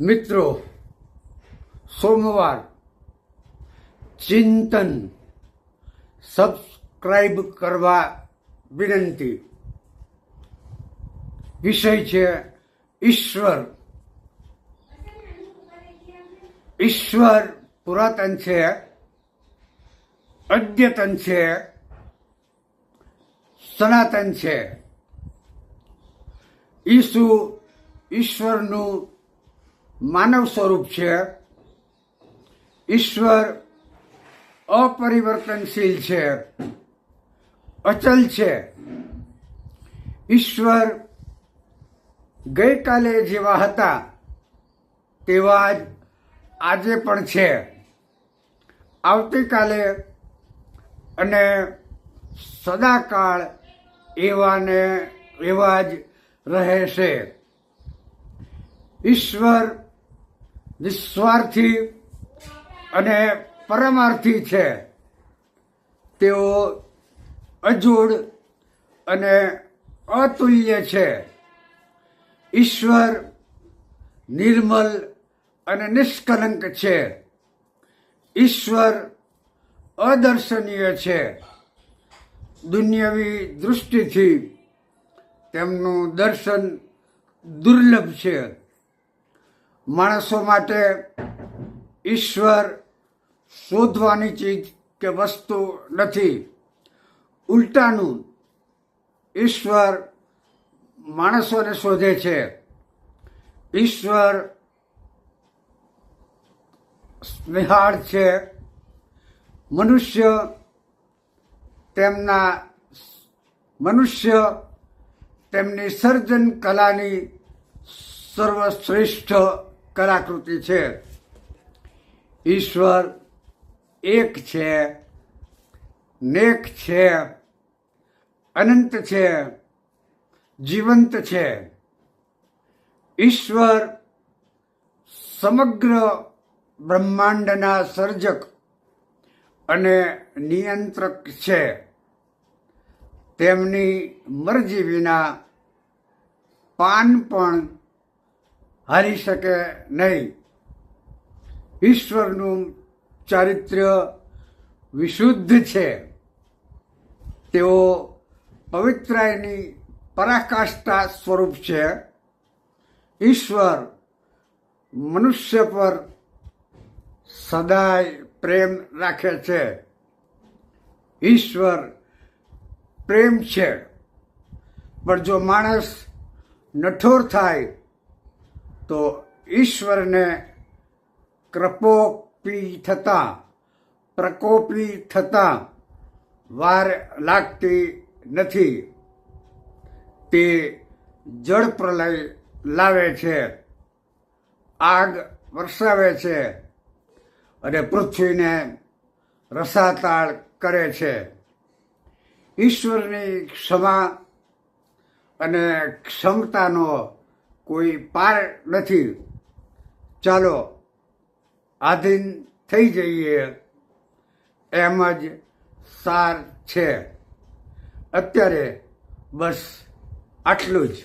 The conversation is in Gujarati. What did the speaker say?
મિત્રો, સોમવાર ચિંતન સબસ્ક્રાઈબ કરવા વિનંતી. વિષય છે ઈશ્વર. ઈશ્વર પુરાતન છે, અદ્યતન છે, સનાતન છે. ઈસુ ઈશ્વરનું માનવ સ્વરૂપ છે. ઈશ્વર અપરિવર્તનશીલ છે. અચલ છે. ઈશ્વર ગઈકાલે જેવા હતા તેવા જ આજે પણ છે. આવતીકાલે અને સદાકાળ એવાને એવા જ રહેશે. ઈશ્વર નિસ્વાર્થી અને પરમાર્થી છે. તેઓ અજોડ અને અતુલ્ય છે. ઈશ્વર નિર્મલ અને નિષ્કલંક છે. ઈશ્વર અદર્શનીય છે. દુનિયાવી દૃષ્ટિથી તેમનું દર્શન દુર્લભ છે. માણસો માટે ઈશ્વર શોધવાની ચીજ કે વસ્તુ નથી. ઉલટાનું, ઈશ્વર માણસોને શોધે છે. ઈશ્વર સ્નેહાળ છે. મનુષ્ય તેમના મનુષ્ય તેમની સર્જન કલાની સર્વશ્રેષ્ઠ કલાકૃતિ છે. ઈશ્વર એક છે, નેક છે, અનંત છે, જીવંત છે. ઈશ્વર સમગ્ર બ્રહ્માંડના સર્જક અને નિયંત્રક છે. તેમની મરજી વિના પાન પણ હારી શકે નહીં. ઈશ્વરનું ચારિત્ર્ય વિશુદ્ધ છે. તેઓ પવિત્રાયની પરાકાષ્ઠા સ્વરૂપ છે. ઈશ્વર મનુષ્ય પર સદાય પ્રેમ રાખે છે. ઈશ્વર પ્રેમ છે. પણ જો માણસ નઠોર થાય તો ઈશ્વરને કૃપોપી થતા પ્રકોપી થતા વાર લાગતી નથી. તે જળ પ્રલય લાવે છે, આગ વરસાવે છે અને પૃથ્વીને રસાતાળ કરે છે. ઈશ્વરની ક્ષમા અને ક્ષમતાનો કોઈ પાર નથી. ચાલો, આધીન થઈ જઈએ. એમ જ સાર છે. અત્યારે બસ આટલું જ.